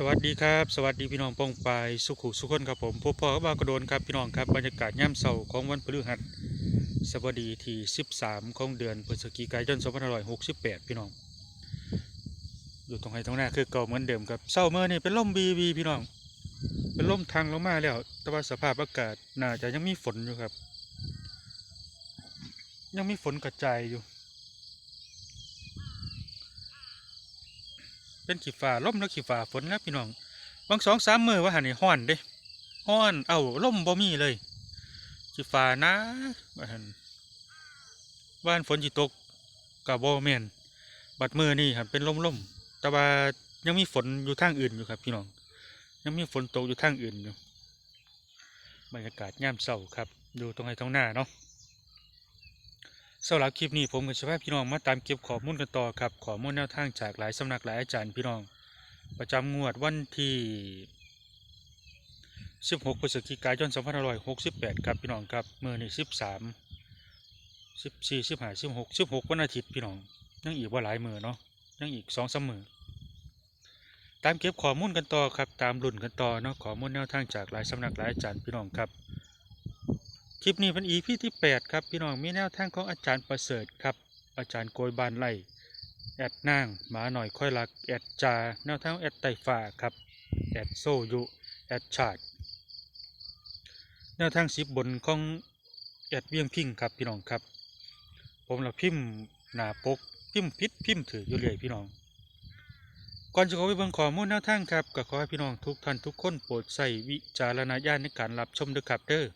สวัสดีครับ สวัสดีพี่น้องปองปายสุขุสุขคนครับผมพบพ่อกับบากระโดนครับพี่น้องครับบรรยากาศย่ำเสาร์ของวันพฤหัสสบดีที่ 13 ของเดือนพฤศจิกายน2568 พี่น้อง อยู่ตรงไหนตรงหน้าคือเก่าเหมือนเดิมครับเสาร์เมื่อนี่เป็นล่มบีบีพี่น้อง เป็นล่มทางลงมาแล้ว แต่ว่าสภาพอากาศน่าจะยังมีฝนอยู่ครับ ยังมีฝนกระจายอยู่ เป็นขีฟ้าล่มแล้วขีฟ้าฝนครับพี่น้องบางสองสามมือว่าหันนี่ฮ้อนเด้ฮ้อนเอาล่มบ่มีเลยขีฟ้านะว่าหันว่านฝนจิตกกับบ่แมนบัดมือนี่ครับเป็นลมล่มแต่ว่ายังมีฝนอยู่ทางอื่นอยู่ครับพี่น้อง ยังมีฝนตกอยู่ทางอื่นอยู่บรรยากาศย่ามเศร้าครับ อยู่ตรงไหนตรงหน้าเนาะ สำหรับคลิปนี้ผมกับชาวพี่น้องมาตามเก็บข้อมูลกันต่อครับข้อมูลแนวทางจากหลายสำนักหลายอาจารย์พี่น้อง ประจำงวดวันที่ 16พฤศจิกายน2568 ครับพี่น้องครับมือนี่13 14 15 16 16 วันอาทิตย์พี่น้องยังอีกว่าหลายมือเนาะยังอีก2 3มือตามเก็บข้อมูลกันต่อครับตามรุ่นกันต่อเนาะข้อมูลแนวทางจากหลายสำนักหลายอาจารย์พี่น้องครับ ลิปนี้เป็นอีพีที่ 8 ครับ พี่น้องมีแนวทางของอาจารย์ประเสริฐครับ อาจารย์โกยบานไล่แอดนางหมาหน่อยค่อยรักแอดจาแนวทางแอดไตฟ้าครับแอดโซยุแอดชาดแนวทางสิบบนของแอดเวียงพิงครับพี่น้องครับ ผมเราพิมพ์หนาปกพิมพ์พิษพิมพ์ถืออยู่เรื่อยพี่น้อง ก่อนจะข้าไปเบิ่งข้อมูลแนวทางครับก็ขอให้พี่น้องทุกท่านทุกคนโปรดใส่วิจารณญาณในการรับชมด้วยครับเด้อ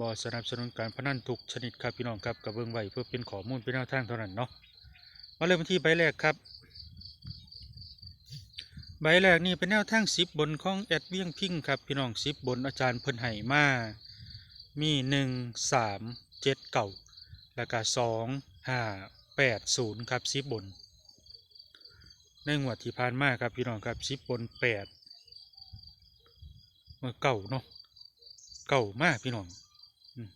บ่สนับสนุนการพนันทุกชนิดครับพี่น้องครับกับเบิ่งไว้เพื่อเป็นข้อมูลเป็นแนวทางเท่านั้นเนาะมาเริ่มที่ใบแรกครับ ใบแรกนี่เป็นแนวทางสิบบนของแอดเวียงพิงครับพี่น้องสิบบนอาจารย์เพิ่นให้มามีหนึ่งสามเจ็ดเก่าแล้วก็สองห้าแปดศูนย์ครับสิบบน ในงวดที่ผ่านมาครับพี่น้องครับสิบบนแปดเมื่อเก่าเนาะเก่ามากพี่น้อง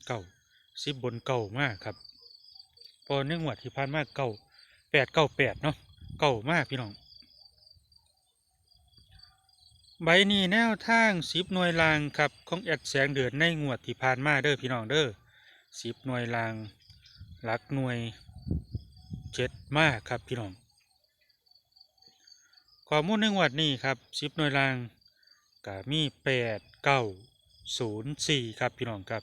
เก่าสิบบนเก่ามากครับ พอเนื่องวัดที่ผ่านมากเก่าแปดเก้าแปดเนาะเก่ามากพี่น้อง ใบนี้แนวทางสิบหน่วยรางครับของแอดแสงเดือนในงวดที่ผ่านมาเด้อพี่น้องเด้อสิบหน่วยรางหลักหน่วยเจ็ดมากครับพี่น้องข้อมูลในงวดนี้ครับสิบหน่วยรางก็มีแปดเก้าศูนย์สี่ครับพี่น้องครับ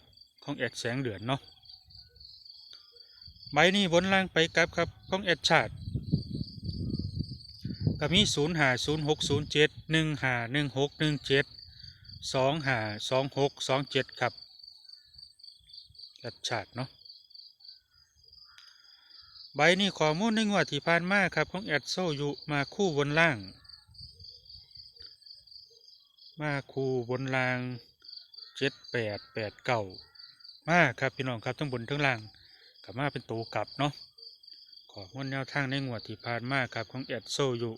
ของแอดแสงเดือนเนาะใบนี้บนล่างไปกลับครับของแอดชาติก็มีศูนย์หาศูนย์หกศูนย์เจ็ดหนึ่งหาหนึ่งหกหนึ่งเจ็ดสองหาสองหกสองเจ็ดครับแอดชาติเนาะใบนี้ข้อมูลในงวดที่ผ่านมาครับของแอดโซยู่มาคู่บนล่าง มาคู่บนล่างเจ็ดแปดแปดเก้า มาครับพี่น้องครับทั้งบนทั้งล่างกลับมาเป็นตัวกลับเนาะขอมูลแนวทางในงวดที่ผ่านมาครับของแอดโซอยู่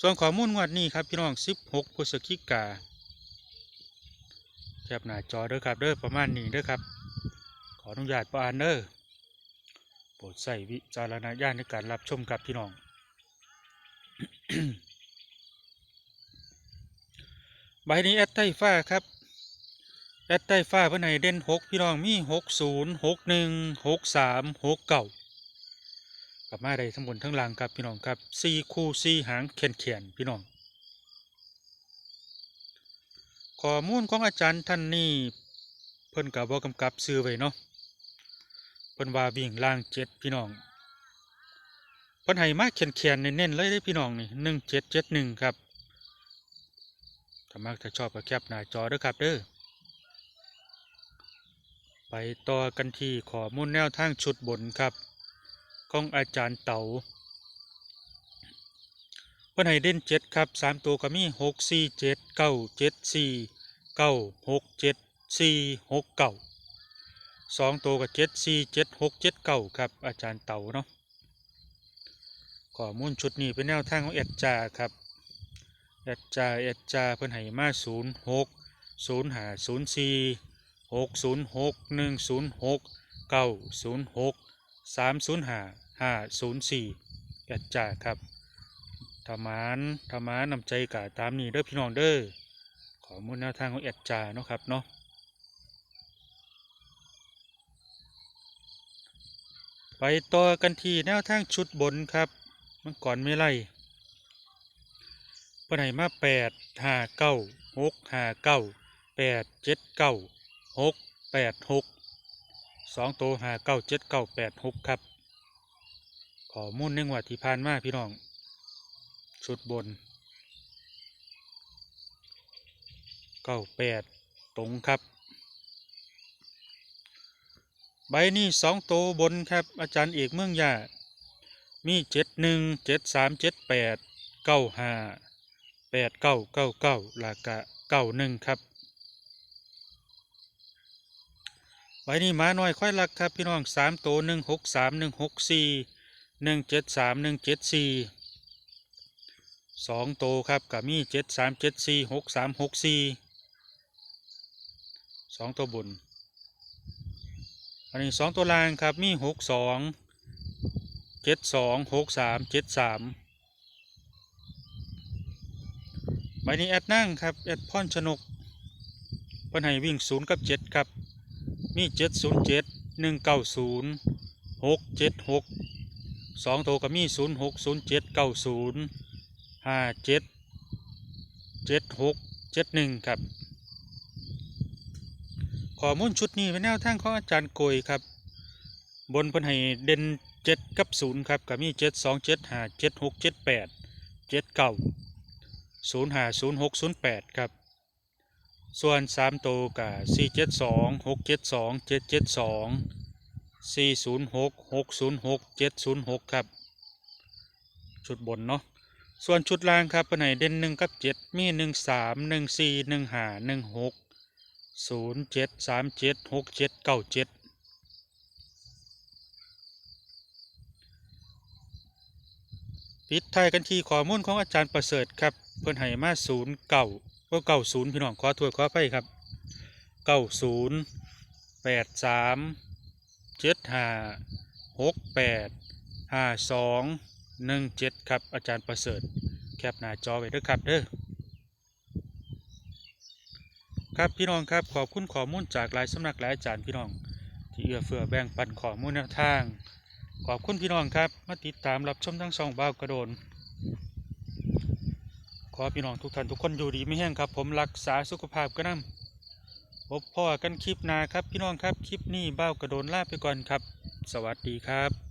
ส่วนขอมูลงวดนี้ครับพี่น้องสิบหกพฤศจิกาแคบหน้าจอเด้อครับเด้อประมาณนี้เด้อครับ ขออนุญาตประอานเด้อโปรดใส่วิจารณญาณในการรับชมครับพี่น้องใบนี้แอดไต้ฟ้าครับ แอดใต้ฟ้าเพื่อนให้เด่นหกพี่น้องมีหกศูนย์หกหนึ่งหกสามหกเก่ากลับมาได้ทั้งบนทั้งล่างครับพี่น้องครับสี่คู่สี่หางแขนแขนพี่น้องข้อมูลของอาจารย์ท่านนี้เพิ่นกับบอกำกับซื้อไว้เนาะเพิ่นว่าวิ่งล่างเจ็ดพี่น้องเพิ่นให้มาแขนแขนเน้นๆเลยได้พี่น้องนี่หนึ่งเจ็ดเจ็ดหนึ่งครับถ้ามักถ้าชอบก็แคปหน้าจอเด้อครับเด้อ ไปต่อกันที่ข้อมูลแนวทางชุดบนครับของอาจารย์เต๋าเพื่อนให้เด่นเจ็ดครับสามตัวก็มีหกสี่เจ็ดเก้าเจ็ดสี่เก้าหกเจ็ดสี่หกเก้าสองตัวก็เจ็ดสี่เจ็ดหกเจ็ดเก้าครับอาจารย์เต๋าเนาะข้อมูลชุดนี้เป็นแนวทางของเอ็ดจาครับเอ็ดจาเอ็ดจาเพื่อนให้มาศูนย์หกศูนย์หาศูนย์สี่ หกศูนย์หกหนึ่งศูนย์หกเก้าศูนย์หกสามศูนย์ห้าห้าศูนย์สี่แอดจ่าครับธรรมานธรรมานนำใจกะตามนี้เด้อพี่น้องเด้อขอมูลแนวทางของแอดจาเนาะครับเนาะไปต่อกันที่แนวทางชุดบนครับมันก่อนไม่ไล่ปไหนมาแปดห้าเก้าหกห้าเก้าแปดเจ็ดเก้า หกแปดหกสองตัวหาเก้าเจ็ดเก้าแปดหกครับ ขอมุ่นในงวดที่ผ่านมาพี่น้อง ชุดบนเก้าแปดตรงครับ ใบนี้สองโตวบนครับ อาจารย์เอกเมืองยามีเจ็ดหนึ่งเจ็ดสามเจ็ดแปดเก้าห้าแปดเก้าเก้าเก้าลากะเก้าหนึ่งครับ ใบนี้หมาน้อยค่อยรักครับพี่น้องสามโตหนึ่งหกสามหนึ่งหกสี่หนึ่งเจ็ดสามหนึ่งเจ็ดสี่สองโตครับกับมีเจ็ดสามเจ็ดสี่หกสามหกสี่สองตัวบนอันนี้สองตัวล่างครับมีหกสองเจ็ดสองหกสามเจ็ดสามใบนี้แอดนั่งครับแอดพ่อนชนกเพิ่นให้วิ่งศูนย์กับเจ็ดครับ มีเจ็ดศูนย์เจ็ดหนึ่งเก้าศูนย์หกเจ็ดหกสองตัวก็มีศูนย์หกศูนย์เจ็ดเก้าศูนย์ห้าเจ็ดเจ็ดหกเจ็ดหนึ่งครับข้อมูลชุดนี้เป็นแนวทางของอาจารย์โกยครับ บนเพิ่นให้เด่นเจ็ดกับศูนย์ครับก็มีเจ็ดสองเจ็ดห้าเจ็ดหกเจ็ดแปดเจ็ดเก้าศูนย์ห้าศูนย์หกศูนย์แปดครับ ส่วนสามตัวกับสี่เจ็ดสองหกเจ็ดสองเจ็ดเจ็ดสองสี่ศูนย์หกหกศูนย์หกเจ็ดศูนย์หกครับ ชุดบนเนาะส่วนชุดล่างครับเพิ่นให้เด่นหนึ่งกับเจ็ดมีหนึ่งสามหนึ่งสี่หนึ่งห้าหนึ่งหกศูนย์เจ็ดสามเจ็ดหกเจ็ดเก้าเจ็ดปิดท้ายกันที่ข้อมูลของอาจารย์ประเสริฐครับ เพิ่อนให้มาศูนย์เก่า ก็เก่าศูนย์พี่น้องขอถวยขอไปครับเก้าศูนย์แปดสามเจ็ดห้าหกแปดห้าสองหนึ่งเจ็ดครับอาจารย์ประเสริฐแคปหน้าจอไว้ด้วยครับเด้อครับพี่น้องครับขอบคุณข้อมูลจากหลายสำนักหลายอาจารย์พี่น้อง ที่เอื้อเฟื้อแบ่งปันข้อมูลแนวทาง ขอบคุณพี่น้องครับ มาติดตามรับชมทั้งสองบ่าวกระโดน ขอพี่น้องทุกท่านทุกคนอยู่ดีไม่แห้งครับ ผมรักษาสุขภาพก็นั่งพบพ่อกันคลิปหน้าครับ พี่น้องครับ คลิปนี้เบ้ากระโดนลาไปก่อนครับ สวัสดีครับ